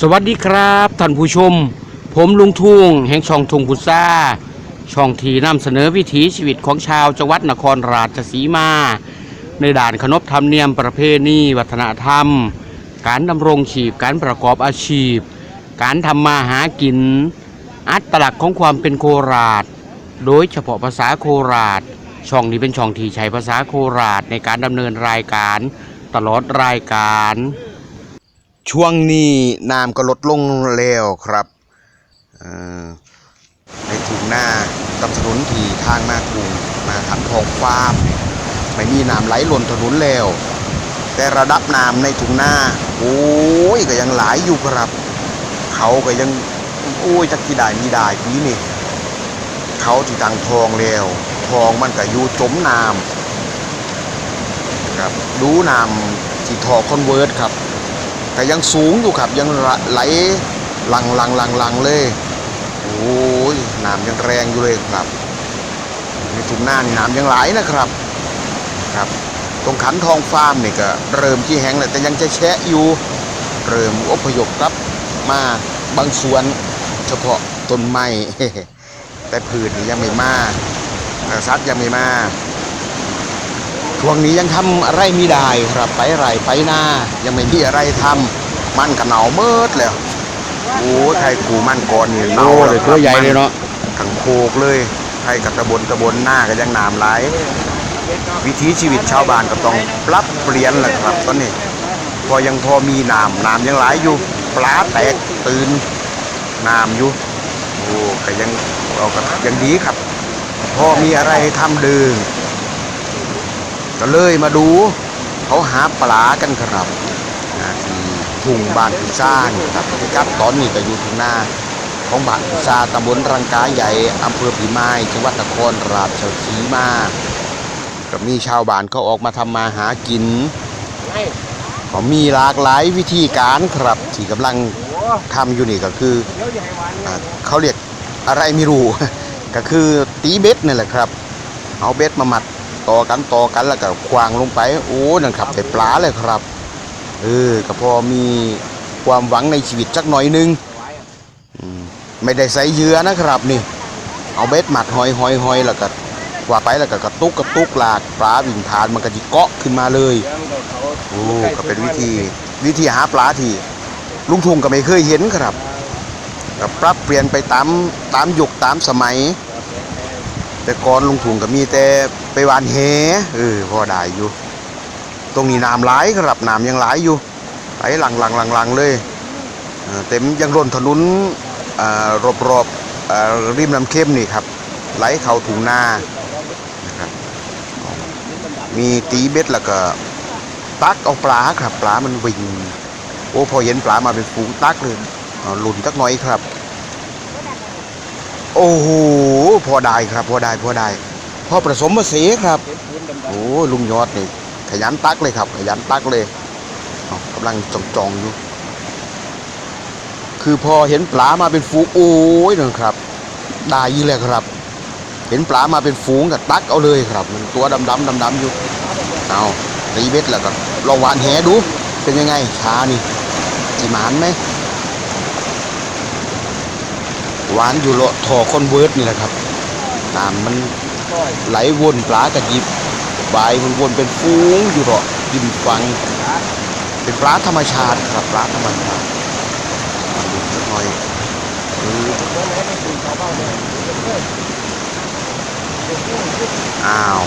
สวัสดีครับท่านผู้ชม ผมลุงทุ่งแห่งช่องทุ่งพุทราช่องที่นำเสนอวิถีชีวิตของชาวจังหวัดนครราชสีมา ในด่านขนบธรรมเนียมประเพณีวัฒนธรรม การดำรงชีพการประกอบอาชีพ การทำมาหากิน อัตลักษณ์ของความเป็นโคราช โดยเฉพาะภาษาโคราช ช่องนี้เป็นช่องที่ใช้ภาษาโคราชในการดำเนินรายการ ตลอดรายการ ช่วงนี้น้ำก็ลดลงแล้วครับในทุ่งนาตำถนนที่ทางมาทุ่งมาขันทองฟาร์มไม่มีน้ำไหลล้นถนนแล้ว แต่ระดับน้ำในทุ่งนาโอ้ยก็ยังไหลยอยู่ครับ เขาก็ยังโอ้ยจักที่ได้มีได้ปีนี่เขาที่ตังทองแล้วทองมันก็อยู่จมน้ำครับดูน้ำที่ทอคอนเวิร์ตครับ แต่ยังสูงอยู่ครับยังไหลหลังหลังหลังหลังเลยโอ้ยน้ำยังแรงอยู่เลยครับในทุ่งนานี่น้ำยังไหลนะครับครับ ตรงขันทองฟาร์มนี่ก็เริ่มที่แห้งแล้วแต่ยังจะแชะอยู่เริ่มอพยพครับมาบางส่วนเฉพาะต้นไม้แต่พืชนี่ยังไม่มาสัตว์ยังไม่มา ช่วงนี้ยังทำอะไรไม่ได้ครับไปไรไปหน้า ยังไม่มีอะไรทำมันก็หนาวเมิดแล้วโอ้ยใครกูมันก่อนนี่หนาวโอ้แล้เลวยครับตัวใหญ่เลยเนาะขังโคกเลยใครกับตะบนตะบนหน้าก็ยังน้ำไหลวิถีชีวิตชาวบ้านก็ต้องปรับเปลี่ยนแหละครับตอนนี้พอยังพอมีน้ำน้ำยังไหลอยู่ปลาแตกตื่นน้ำอยู่โอ้ก็ยังเราก็ยังดีครับ พอมีอะไรให้ทำดื่ม ก็เลยมาดูเขาหาปลากันครับที่ทุ่งบ้านพิซซ่านี่ครับพิกัดตอนนี้ก็อยู่ทุ่งนาของบ้านพิซซ่าตำบลรังกาใหญ่อำเภอผีไม้จังหวัดนครราชสีมาก็มีชาวบ้านเขาออกมาทำมาหากินก็มีหลากหลายวิธีการครับที่กำลังทำอยู่นี่ก็คืออเขาเรียกอะไรไม่รู้ ก็คือตีเบ็ดนี่แหละครับ เอาเบ็ดมามัด ต่อกันต่อกันแล้วก็ควางลงไป โอ้นั่นครับได้ปลาเลยครับ เออก็พอมีความหวังในชีวิตจักหน่อยหนึงอืมไม่ได้ใส่เหยื่อนะครับนี่ เอาเบ็ดหมัดหอยหอยหอยแล้วก็ว่าไปแล้วก็กระตุกกระตุกลากปลาวิ่งผ่านมันก็จิเกาะขึ้นมาเลยโอ้ก็เป็นวิธีวิธีหาปลาที่ลุงทุงก็ไม่เคยเห็นครับก็ปรับเปลี่ยนไปตามตามยุคตามสมัย แต่ก่อนลุงถุงก็มีแต่ไปหวานแหเออพอได้อยู่ ตรงนี้น้ำไหลายครับน้ำยังไหลายอยู่ไหลหลังหลังหลังหลังเลยเต็มยังล้นถนนรอบรอบๆอ่าริมน้ำเข้มนี่ครับ ไหลเข้าถุงนานะครับมีตีเบ็ดแล้วก็ตักเอาปลาครับปลามันวิ่งโอ้พอเห็นปลามาเป็นฝูงตักเลยหลุนจักหน่อยครับ โอ้โหพอได้ครับ พอได้พอได้พอผสมมาเสีครับ โอ้ลุงยอดนี่ขยันตักเลยครับ ขยันตักเลยอ้าวกำลังจองจองอยู่ คือพอเห็นปลามาเป็นฝูงโอ้ยนั่ครับได้ยี่เลยครับ เห็นปลามาเป็นฝูงก็ตักเอาเลยครับ มันตัวดำดำดำดำๆอยู่เอาตีเบ็ดแล้วก็ลองหวานแหดูเป็นยังไงชานี่จิหมานไหม หวานอยู่เลาะทอคอนเวิร์ตนี่แหละครับน้ำมันไหลวนปลากระยิบใบมันวนเป็นฟูงอยู่เลาะริมฟัง เป็นปลาธรรมชาติครับปลาธรรมชาติดูสักหน่อยเอออ้าว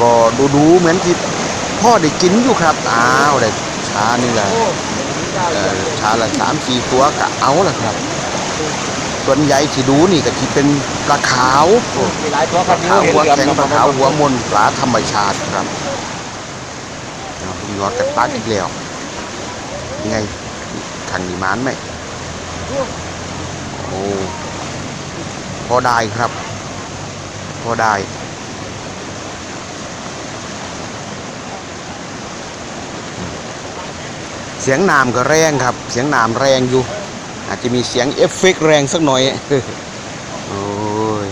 ก็ดูดูเหมือนที่พ่อได้กินอยู่ครับ อ้าวได้ชานี่แหละชาละสามสี่ตัวกะเอาละครับ ส่วนใหญ่ที่ดูนี่ก็ที่เป็นปลาขาวมีหลายตัวปลาขาวหัวแข็งปลาขาวหัวมนปลาธรรมชาติครับเอาคุณยอดกันตักอีกแล้วยังไงขังดีมานไหมโอ้พอได้ครับ พอได้เสียงน้ำก็แรงครับ เสียงน้ำแรงอยู่ อาจจะมีเสียงเอฟเฟกต์แรงสักหน่อยโอ้ย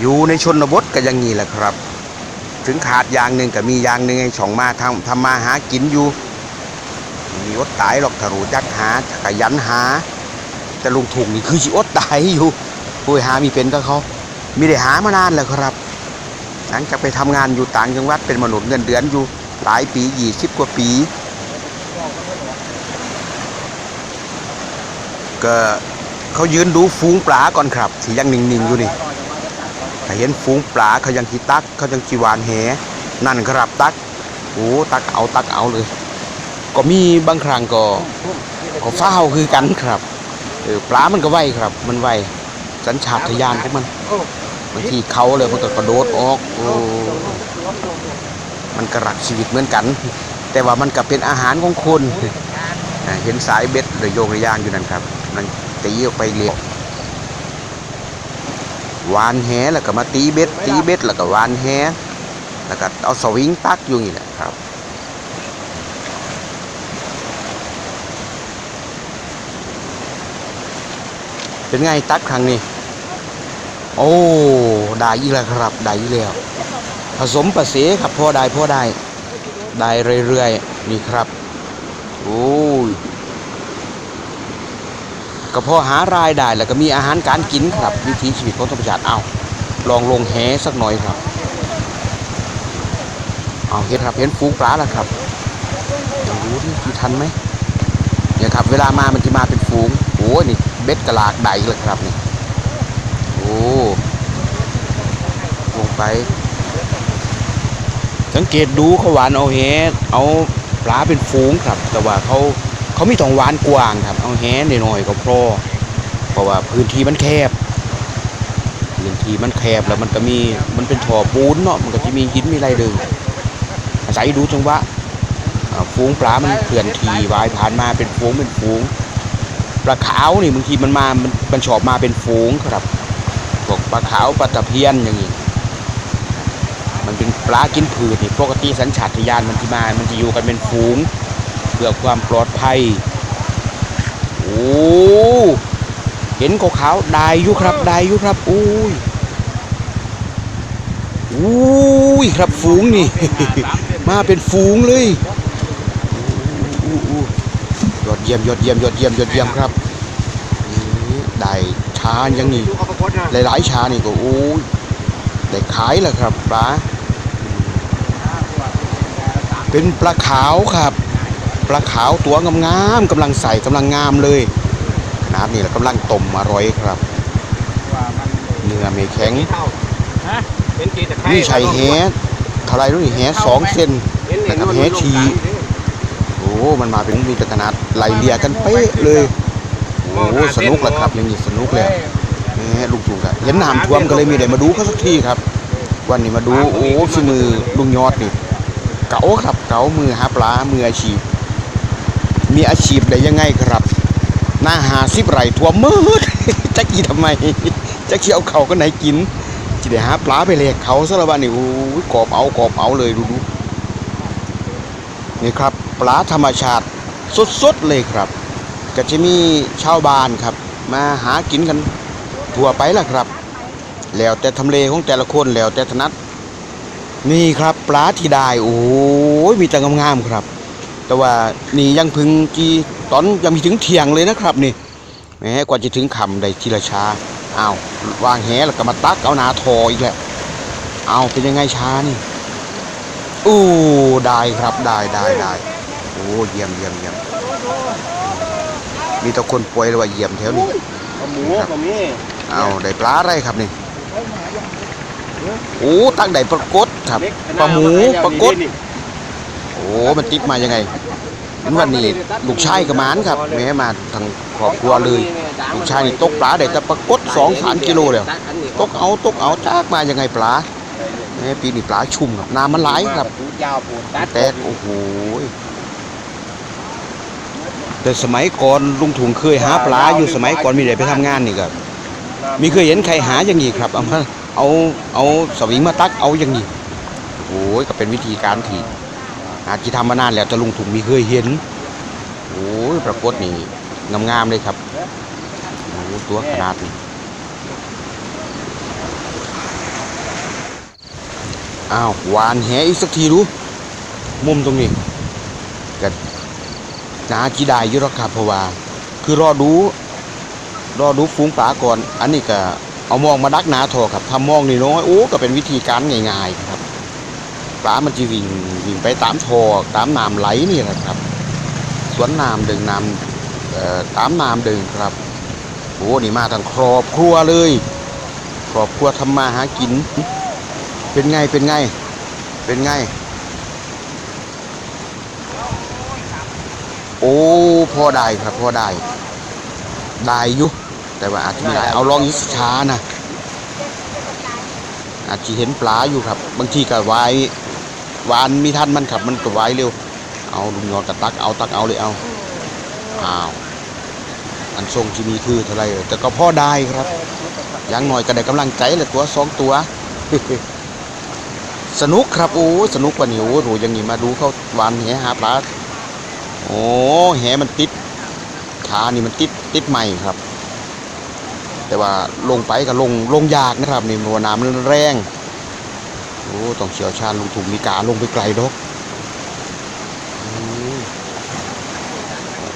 อยู่ในชนบทก็ยังงี้แหละครับ ถึงขาดยางหนึ่งก็มียางหนึ่งให้ช่องมาทำทำมาหากินอยู่มีอดตายหรอกถ้ารู้จักหาจะขยันหา แต่ลุงถุงนี่คืออดตายอยู่ผู้หามีเป็นก็เขามีได้หามานานแล้วครับ หลังจากไปทำงานอยู่ต่างจังหวัดเป็นมนุษย์เงินเดือนอยู่หลายปียี่สิบกว่าปี ก็เขายืนดูฟูงปลาก่อนครับที่ยังนิ่งๆอยู่นี่ถ้าเห็นฟูงปลาเขายังขีตักเขายังจีวานแหนั่นครับตักโอ้ตักเอาตักเอาเลย ก็มีบางครั้งก็ก็เฝ้าวคือกันครับเออปลามันก็ไวครับ มันไวสัญชาตญาณของมันบางทีเขาเลยมันก็กระโดดออกโอ้มันกระรักชีวิตเหมือนกัน แต่ว่ามันก็เป็นอาหารของคนเห็นสายเบ็ดหรือโยงระยางอยู่นั่นครับ มันตีออกไปเรียกวานแหแล้วก็มาตีเบ็ดตีเบ็ดแล้วก็วานแหแล้วก็เอาสวิงตักอยู่นี่แหละครับเป็นไงตักครั้งนี้ โอ้ได้อีกแล้วครับได้อีกแล้ว ผสมประเสครับพ่อได้พ่อได้ ได้เรื่อยๆนี่ครับ โอ้ย ก็พอหารายได้แล้วก็มีอาหารการกินครับ วิถีชีวิตของธรรมชาติเอาลองลงแหสักหน่อยครับเอาเห็นครับเห็นฟูงปลาแล้วครับเดี๋ยวรู้ที่ทันไหมเนี่ยครับ เวลามามันจะมาเป็นฟูงโอ้ยนี่เบ็ดกระลากใดเลยครับนี่โอ้ลงไป สังเกตดูเขาหวานเอาแหเอาปลาเป็นฟูงครับ แต่ว่าเขา เขาม่ต้องหวานกว้างครับ เอาแหหน่อยๆก็พอเพราะว่าพื้นที่มันแคบพื้นที่มันแคบแล้วมันก็มีมันเป็นถ่อปูนเนาะมันก็จะมีหินมีอะไรเดินอาศัยดูจังหวะฟูงปลา มันเคลื่อนที่วายผ่านมาเป็นฟูงเป็นฟูงปลาขาวนี่บางทีมันมามันมันชอบมาเป็นฟูงครับพวกปลาขาวปลาตะเพียนอย่างนี้มันเป็นปลากินผืดนี่ปกติสัญชาตญาณมันที่มา มันจะอยู่กันเป็นฝูง เพื่อความปลอดภัย โอ้เห็นขาวๆได้อยู่ครับได้อยู่ครับอุ้ยอุ้ยครับฝูงนี่ มาเป็นฝูงเลยอู้อู้ยอดเยี่ยมยอดเยี่ยมยอดเยี่ยมยอดเยี่ยมครับนี่ได้ชาอย่างนี้หลายๆชานี่ก็โอ้ยได้ขายแล้วครับปลาเป็นปลาขาวครับ ปลาขาวตัวงามๆกำลังใส่กำลังงามเลยน้ำนี่แหละกำลังต้มอร่อยครับเนื้อไม่แข็งเป็นกีตะไคร้นี่ใช้แหเท่าไรรู้นี่แหสองเซนแล้วก็แหทีโอ้มันมาเป็นมีแต่ขนาดไหลเลียกันเป๊ะเลยโอ้สนุกแหละครับอย่างนี้สนุกเลยแหมลุงถูกอะเห็นน้ำท่วมก็เลยมีได้มาดูเขาสักทีครับ วันนี้มาดูโอ้ฝีมือลุงยอดนี่เก๋าครับเก๋ามือหาปลามืออาชีพ มีอาชีพได้ยังไงครับหน้าหาสิบไร่ทั่วมืดจะกี่ทำไมจะเคี่ยวเขาก็ไหนกินจะได้หาปลาไปแลกเขาซะละวันนี่โอ้ยกอบเอากอบเอาเลยดูดูนี่ครับ ปลาธรรมชาติสดๆเลยครับ ก็จะมีชาวบ้านครับ มาหากินกันทั่วไปล่ะครับ แล้วแต่ทำเลของแต่ละคนแล้วแต่ถนัดนี่ครับ ปลาที่ได้โอ้ยมีแต่งามๆครับ แต่ว่านี่ยังพึงจีตอนยังมีถึงเที่ยงเลยนะครับนี่แหมกว่าจะถึงคำได้ทีละชาอ้าววางแหแล้วก็มาตักเอาหนาทออีกแล้วเอาเป็นยังไงชานี่อู้ได้ครับได้ได้ได้โอ้เยี่ยมเยี่ยมเยี่ยมมีแต่คนป่วยเลยว่าเยี่ยมแถวนี้หมูก็มีเอาได้ปลาอะไรครับนี่โอ้ตั้งได้ปรากฏครับปลาหมูปรากฏโอ้ มันติดมายังไงวันนี้ลูกชายกับมานครับแม่มาทางครอบครัวเลย ลูกชายนี่ตกปลาได้แต่ปรากฏสองสามกิโลแล้วตกเอาตกเอาจากมายังไงปลาแม่ปีนี้ปลาชุ่มครับน้ำมันไหลครับแตกโอ้โหแต่สมัยก่อนลุงถุงเคยหาปลาอยู่สมัยก่อนมีได้ไปทำงานนี่ครับมีเคยเห็นใครหาอย่างนี้ครับเอามาเอาเอาสวิงมาตักเอาอย่างนี้โอ้ยก็เป็นวิธีการที่ อาจจะทำมานานแล้วแต่ลุงถุงมีเคยเห็นโอ้ยปรากฏนี่งามๆเลยครับโอ้ตัวขนาดนี้อ้าวหวานแหอีกสักทีดูมุมตรงนี้กันนาจีได้อยู่หรอกครับเพาวาคือรอดูรอดูฝูงปลาก่อน อันนี้ก็เอามองมาดักนาทอครับทำมองนี่น้อยโอ้ก็เป็นวิธีการง่ายๆ ปลามันจะวิ่งวิ่งไปตามทอตามน้ำไหลนี่แหละครับ สวนน้ำดึงน้ำตามน้ำดึงครับโอ้นี่มาทางครอบครัวเลยครอบครัวทำมาหากิน เป็นไงเป็นไง เป็นไง โอ้พอได้ครับพอได้ ได้อยู่แต่ว่าอาจจะไม่ได้เอาลองอีกช้านะอาจจะเห็นปลาอยู่ครับ บางทีก็ไว้ วานมีท่านมันขับมันก็ไว้เร็ว เอาลุงยอดกับตักเอาตักเอาเลยเอาอ้าวอันทรงที่มีคือเท่าไรแต่ก็พ่อได้ครับยังหน่อยก็ได้กำลังใจแหละตัวสองตัว สนุกครับโอ้สนุกกว่านี้โอ้โหอยังงี้มาดูเขาวานแหหาปลาโอ้แหมันติดขานี่มันติดติดใหม่ครับ แต่ว่าลงไปก็ลงลงยากนะครับนี่เพราะว่าน้ำมันแรง โอ้ต้องเชี่ยวชาญลงถุงมีกาลงไปไกลดอก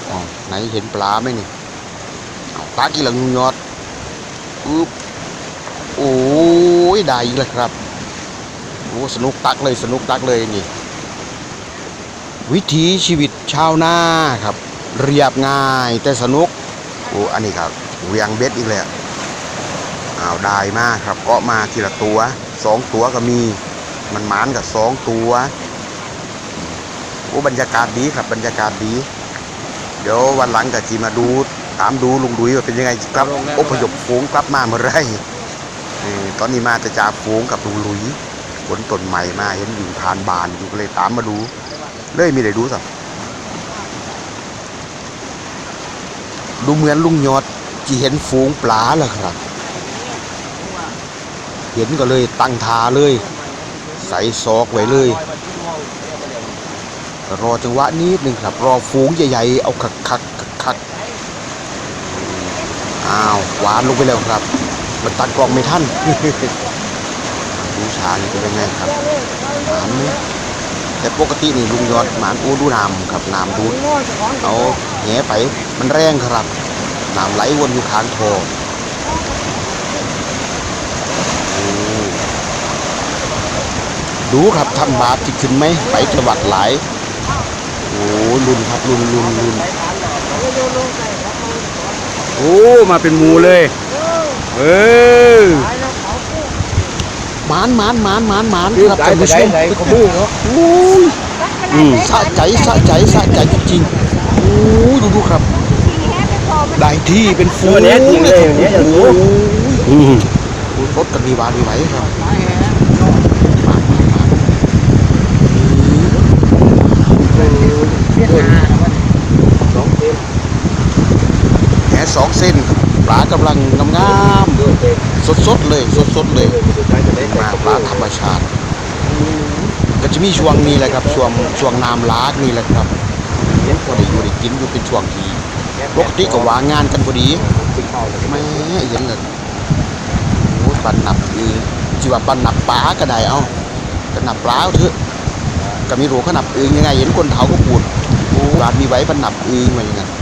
อ๋อไหนเห็นปลาไหมนี่เอาปลากี่หลังยอดอุ๊บโอ้ยได้อีกแล้วครับโอ้สนุกตักเลยสนุกตักเลยนี่ วิถีชีวิตชาวนาครับ เรียบง่ายแต่สนุกโอ้อันนี้ครับเวียงเบ็ดอีกแล้วอ้าวได้มากครับเกาะมาทีละตัว สองตัวก็มี มันหมานกับสองตัวโอ้บรรยากาศดีครับบรรยากาศดี เดี๋ยววันหลังกับจีมาดูตามดูลุงดุยว่าเป็นยังไงครับอพยพฝูงกลับมาเมื่อไหรเออตอนนี้มาจะจากฝูงกับลุงลุยขนต้นใหม่มาเห็นอยู่ทานบานอยู่ก็เลยตามมาดูเลยมีได้ดูสักดูเหมือนลุงยอดที่เห็นฝูงปลาแล้วครับ เห็นก็เลยตั้งทาเลย ใส่ซอกไว้เลย รอจังหวะนิดหนึ่งครับ รอฝูงใหญ่ๆ เอาคักคักคักอ้าวหวานลงไปแล้วครับ มันตัดกล่องไม่ทันดูชานี่เป็นยังไงครับหมานไหมแต่ปกตินี่ลุงยอดหมานอูดูน้ำครับน้ำดูเอาแหไปมันแรงครับน้ำไหลวนอยู่ข้างคอโอ้ ดูครับทำบาปที่ขึ้นไหมไปจังหวัดหลายโอ้ลุนครับลุนลุนลุนโอ้มาเป็นหมูเลย เออหมานหมานหมานหมานหมานครับท่านผู้ชมขมูเนาะโอ้ยอืมสะใจสะใจสะใจจริงๆโอ้ยดูดูครับได้ที่เป็นฟูตัวเนี้ยจริงเลยอย่างเนี้ยอย่างรู้อืมรถกันมีวานมีไหวครับแหสองเส้นครับป ลากำลังงามๆสดๆเลยสดๆเลยมาปลาธรรมชาติ ก็จะมีช่วงนี้แหละครับช่วงช่วงน้ำลากนี่แหละครับพอได้อยู่ได้กินอยู่เป็นช่วงที่ปกติก็วางงานกันพอดีไม่เห็นเลยโอ้ยปันหนับอือจีว่าปันหนับปลาก็ได้เอาก็หนับปลาเอาเถอะก็มีรู้เขาหนับอึงยังไงเห็นคนเฒ่าก็พูดโอ้บาดมีไว้ปันหนับอึงเหมือนกันเ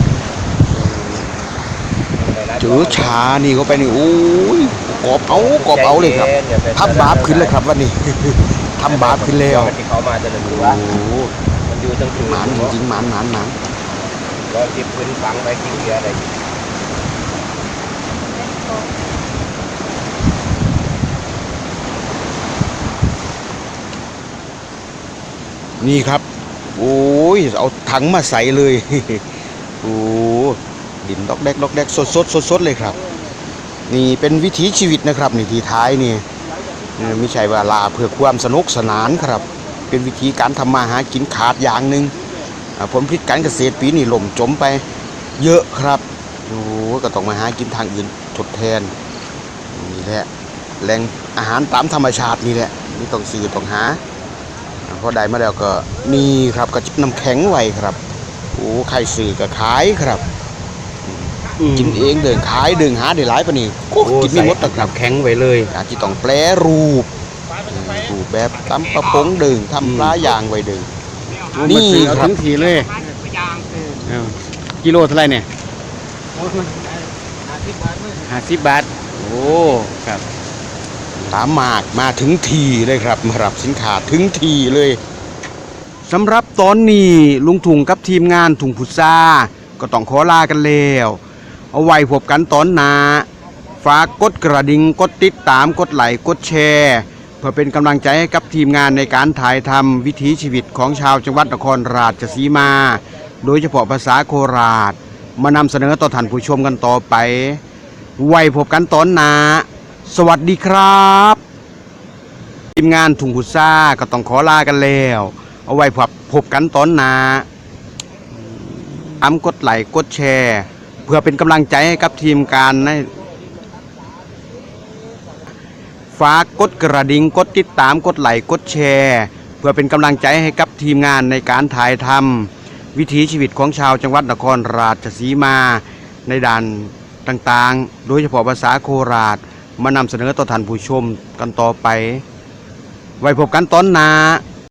จอชานี่เขาไปนี่โอ้ยกอบเอากอบเอาเลยครับทับบาปขึ้นเลยครับวันนี้ทำบาปขึ้นแล้วที่เขามาจะรู้โอ้ว่าโหมันอยู่ตั้งคืนหมานจริงๆหมานหมานหมานรอจิบพื้นฝังไปกินเบียร์อะไรนี่ครับ โอ้ย เอาถังมาใส่เลย โอ้ ดินดอกแดกดอกแดกสดสดสดสดเลยครับ นี่เป็นวิถีชีวิตนะครับนี่ทีท้ายนี่ไม่ใช่ว่าลาเพื่อความสนุกสนานครับ เป็นวิธีการทำมาหากินขาดอย่างหนึ่งอ่าผลผลิตการเกษตรปีนี้ล่มจมไปเยอะครับโอ้ก็ต้องมาหากินทางอื่นทดแทนนี่แหละแหล่งอาหารตามธรรมชาตินี่แหละนี่ต้องซื้อต้องหาอ่าพอได้มาแล้วก็นี่ครับก็น้ำแข็งไว้ครับโอ้ใครซื้อก็ขายครับ กินเองเดินขายเดินหาได้หลายปะนี่โอ้กินไม่หมดหรอกครับแข็งไว้เลยอาจจะต้องแปรรูปอืมรูปแบบตำประปงเดิงทำปลาย่างไว้เดิงนี่นี่เอาครับถึงทีเลยอเอากิโลเท่าไหรเนี่ยโอ้ยอาทิตย์บาทมั้งห้าสิบบาทโอ้ครับถามมากมาถึงทีเลยครับมารับสินค้าถึงทีเลยสำหรับตอนนี้ลุงถุงกับทีมงานถุงพุทราก็ต้องขอลากันแล้ว เอาไว้พบกันตอนหน้าฝากกดกระดิ่งกดติดตามกดไลค์กดแชร์ เพื่อเป็นกำลังใจให้กับทีมงานในการถ่ายทำวิถีชีวิตของชาวจังหวัดนครราชสีมา โดยเฉพาะภาษาโคราช มานำเสนอต่อท่านผู้ชมกันต่อไป ไว้พบกันตอนหน้าสวัสดีครับทีมงานถุงพุทราก็ต้องขอลากันแล้ว เอาไว้พบพบกันตอนหน้าอ้ำกดไลค์กดแชร์ พื่อเป็นกำลังใจให้กับทีมการในฝากกดกระดิ่งกดติดตามกดไลค์กดแชร์ เพื่อเป็นกำลังใจให้กับทีมงานในการถ่ายทำวิถีชีวิตของชาวจังหวัดนครราชสีมา ในด่านต่างๆ โดยเฉพาะภาษาโคราชมานำเสนอต่อท่านผู้ชมกันต่อไป ไว้พบกันตอนหน้า